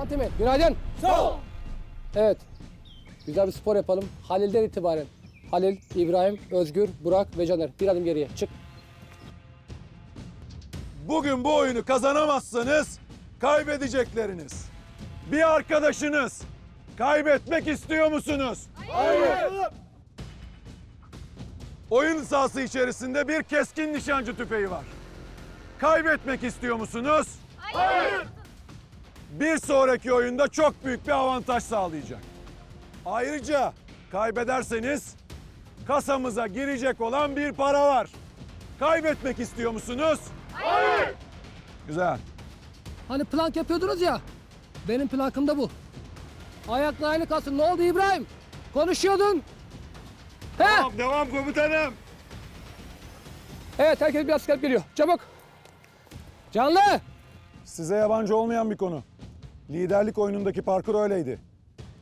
Antimi, günaydın. Sağ ol. Evet. Güzel bir spor yapalım. Halil'den itibaren. Halil, İbrahim, Özgür, Burak ve Caner. Bir adım geriye. Çık. Bugün bu oyunu kazanamazsanız kaybedecekleriniz. Bir arkadaşınız kaybetmek istiyor musunuz? Hayır. Oyun sahası içerisinde bir keskin nişancı tüfeği var. Kaybetmek istiyor musunuz? Hayır. Bir sonraki oyunda çok büyük bir avantaj sağlayacak. Ayrıca kaybederseniz kasamıza girecek olan bir para var. Kaybetmek istiyor musunuz? Güzel. Hani plank yapıyordunuz ya. Benim plankım da bu. Ayakla aynı kalsın. Ne oldu İbrahim? Konuşuyordun. He? devam komutanım. Evet herkes bir asker geliyor. Çabuk. Canlı. Size yabancı olmayan bir konu. Liderlik oyunundaki parkur öyleydi.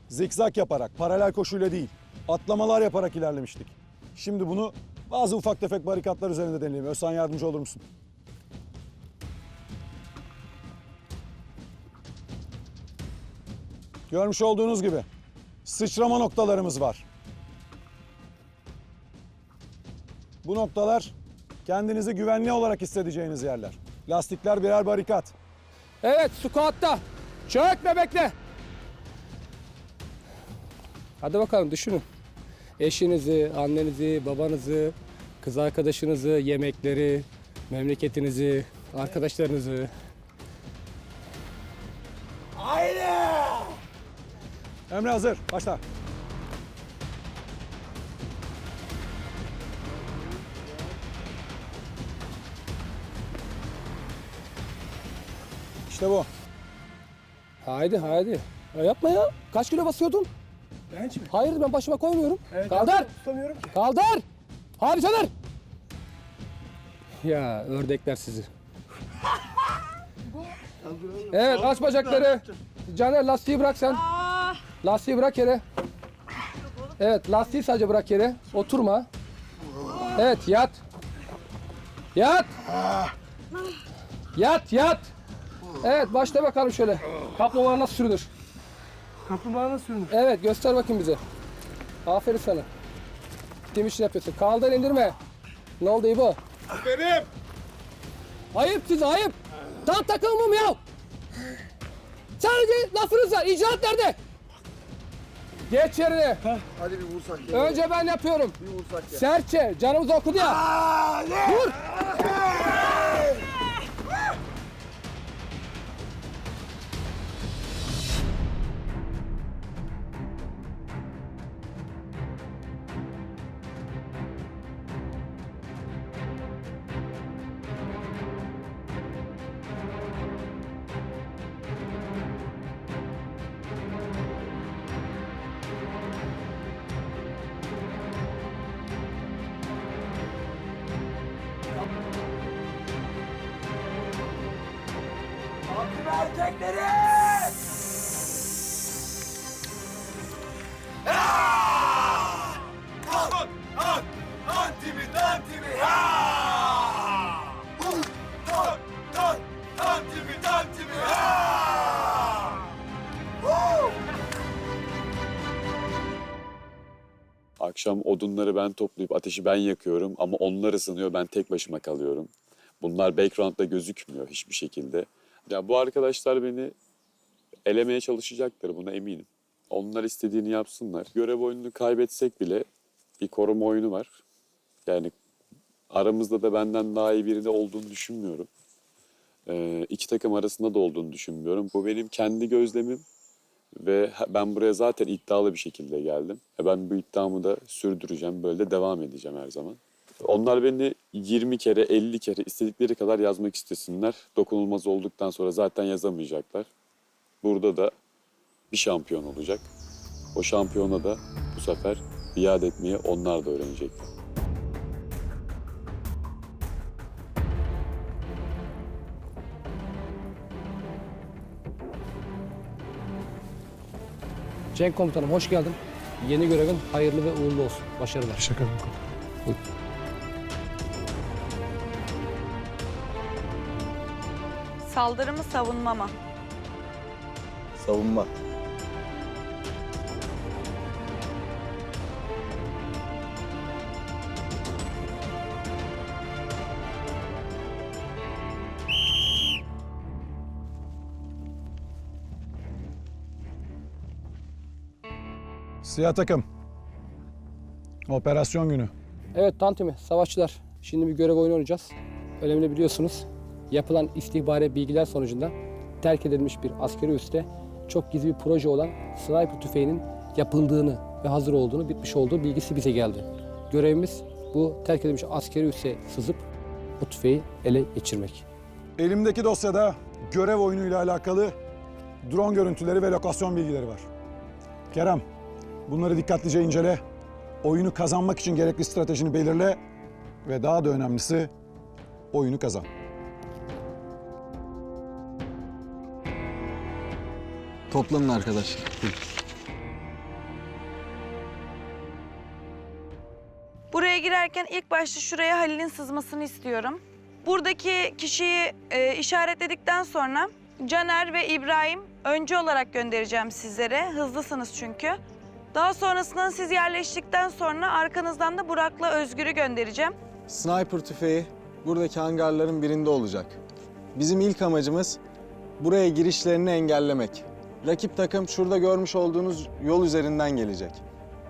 Zikzak yaparak, paralel koşuyla değil, atlamalar yaparak ilerlemiştik. Şimdi bunu bazı ufak tefek barikatlar üzerinde deneyelim. Özsan yardımcı olur musun? Görmüş olduğunuz gibi sıçrama noktalarımız var. Bu noktalar kendinizi güvenli olarak hissedeceğiniz yerler. Lastikler birer barikat. Evet squat'ta. Çökme bekle. Hadi bakalım düşünün. Eşinizi, annenizi, babanızı, kız arkadaşınızı, yemekleri, memleketinizi, arkadaşlarınızı. Emre hazır. Başla. İşte bu. Haydi haydi. Ya yapma ya. Kaç kilo basıyordun? Bench mi? Hayır ben başıma koymuyorum. Evet, Kaldır. Tutamıyorum ki. Kaldır. Hadi Caner. Ya ördekler sizi. Evet aç bacakları. Caner lastiği bırak sen. Lastiği bırak yere. Evet lastiği sadece bırak yere. Oturma. Evet yat. Yat. Yat yat. Evet başla bakalım şöyle. Kaplumbağa nasıl sürünür? Kaplumbağa nasıl sürünür? Evet göster bakayım bize. Aferin sana. Kim için yapıyorsun? Kaldır indirme. Ne oldu İbo? Benim. Ayıp size ayıp. Tam takılmam ya. Sadece lafınız var. İcraat nerede? Geç yerine. Hadi bir vursak ya. Önce ben yapıyorum. Bir vursak ya. Serçe. Canımız okudu ya. Vur. Akşam odunları ben toplayıp ateşi ben yakıyorum ama onlar ısınıyor ben tek başıma kalıyorum. Bunlar background'da gözükmüyor hiçbir şekilde. Ya bu arkadaşlar beni elemeye çalışacaktır buna eminim. Onlar istediğini yapsınlar. Görev oyununu kaybetsek bile bir koruma oyunu var. Yani aramızda da benden daha iyi biri olduğunu düşünmüyorum. Ee, iki takım arasında da olduğunu düşünmüyorum. Bu benim kendi gözlemim. Ve ben buraya zaten iddialı bir şekilde geldim. E Ben bu iddiamı da sürdüreceğim. Böyle de devam edeceğim her zaman. Onlar beni 20 kere, 50 kere istedikleri kadar yazmak istesinler. Dokunulmaz olduktan sonra zaten yazamayacaklar. Burada da bir şampiyon olacak. O şampiyona da bu sefer biat etmeyi onlar da öğrenecekler. Cenk komutanım hoş geldin. Yeni görevin hayırlı ve uğurlu olsun. Başarılar. Şaka mı? Saldırı mı savunma mı? Savunma. Siyah takım. Operasyon günü. Evet Tantimi, savaşçılar. Şimdi bir görev oyunu oynayacağız. Önemli biliyorsunuz. Yapılan istihbari bilgiler sonucunda terk edilmiş bir askeri üste çok gizli bir proje olan sniper tüfeğinin yapıldığını ve hazır olduğunu, bitmiş olduğu bilgisi bize geldi. Görevimiz bu terk edilmiş askeri üsse sızıp bu tüfeği ele geçirmek. Elimdeki dosyada görev oyunuyla alakalı drone görüntüleri ve lokasyon bilgileri var. Kerem, bunları dikkatlice incele. Oyunu kazanmak için gerekli stratejini belirle ve daha da önemlisi oyunu kazan. Toplanın arkadaşlar. Buraya girerken ilk başta şuraya Halil'in sızmasını istiyorum. Buradaki kişiyi e, işaretledikten sonra Caner ve İbrahim öncü olarak göndereceğim sizlere. Hızlısınız çünkü. Daha sonrasında siz yerleştikten sonra arkanızdan da Burak'la Özgür'ü göndereceğim. Sniper tüfeği buradaki hangarların birinde olacak. Bizim ilk amacımız buraya girişlerini engellemek. Rakip takım şurada görmüş olduğunuz yol üzerinden gelecek.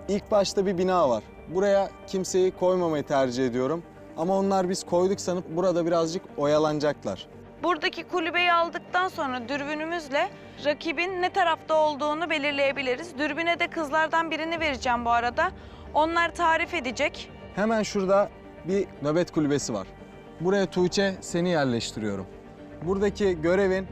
İlk başta bir bina var. Buraya kimseyi koymamayı tercih ediyorum. Ama onlar biz koyduk sanıp burada birazcık oyalanacaklar. Buradaki kulübeyi aldıktan sonra dürbünümüzle rakibin ne tarafta olduğunu belirleyebiliriz. Dürbüne de kızlardan birini vereceğim bu arada. Onlar tarif edecek. Hemen şurada bir nöbet kulübesi var. Buraya Tuğçe seni yerleştiriyorum. Buradaki görevin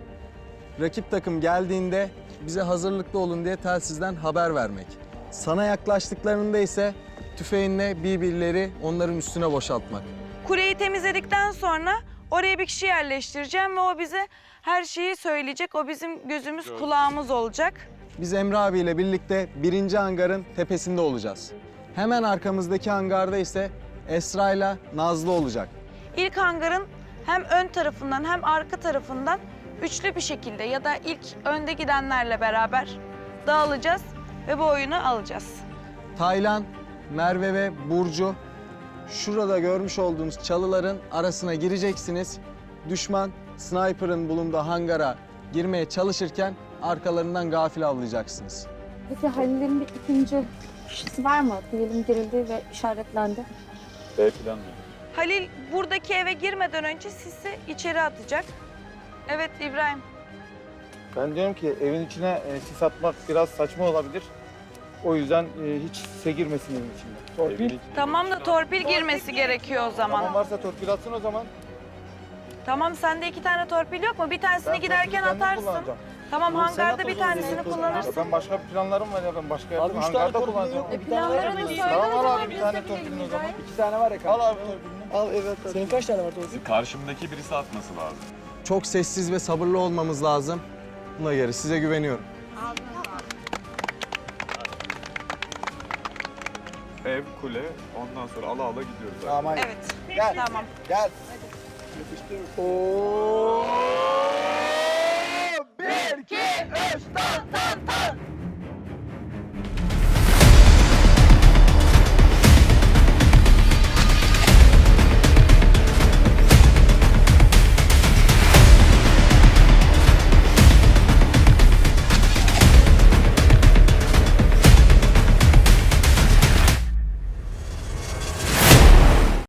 rakip takım geldiğinde bize hazırlıklı olun diye telsizden haber vermek. Sana yaklaştıklarında ise tüfeğinle birbirleri onların üstüne boşaltmak. Kuleyi temizledikten sonra oraya bir kişi yerleştireceğim ve o bize her şeyi söyleyecek. O bizim gözümüz, kulağımız olacak. Biz Emre abiyle birlikte birinci hangarın tepesinde olacağız. Hemen arkamızdaki hangarda ise Esra ile Nazlı olacak. İlk hangarın hem ön tarafından hem arka tarafından üçlü bir şekilde ya da ilk önde gidenlerle beraber dağılacağız ve bu oyunu alacağız. Taylan, Merve ve Burcu şurada görmüş olduğunuz çalıların arasına gireceksiniz. Düşman sniper'ın bulunduğu hangara girmeye çalışırken arkalarından gafil avlayacaksınız. Peki Halil'in bir ikinci kişisi var mı? Diyelim girildi ve işaretlendi. B plan mı? Halil buradaki eve girmeden önce sizi içeri atacak. Evet İbrahim. Ben diyorum ki evin içine e, sis atmak biraz saçma olabilir. O yüzden e, hiç sise girmesin evin içinde. Torpil. Tamam da torpil girmesi gerekiyor o Tamam zaman. varsa torpil atsın o zaman. Tamam sende iki tane torpil yok mu? Bir tanesini Ben giderken torpili kendim atarsın. kullanacağım. Tamam sen hangarda o bir zaman, tanesini o zaman. kullanırsın. Ben başka bir planlarım var ya ben başka yerde hangarda kullanacağım. Planlarını söyle Tamam al abi bir tane torpilin o zaman. İki tane var ya Al abi torpilini. Al evet. Senin kaç tane var Tolga? Karşımdaki birisi atması lazım. Çok sessiz ve sabırlı olmamız lazım. Buna göre size güveniyorum. Ev, kule, ondan sonra ala ala gidiyoruz. Tamam. Evet. Gel. Tamam. Gel. Oo.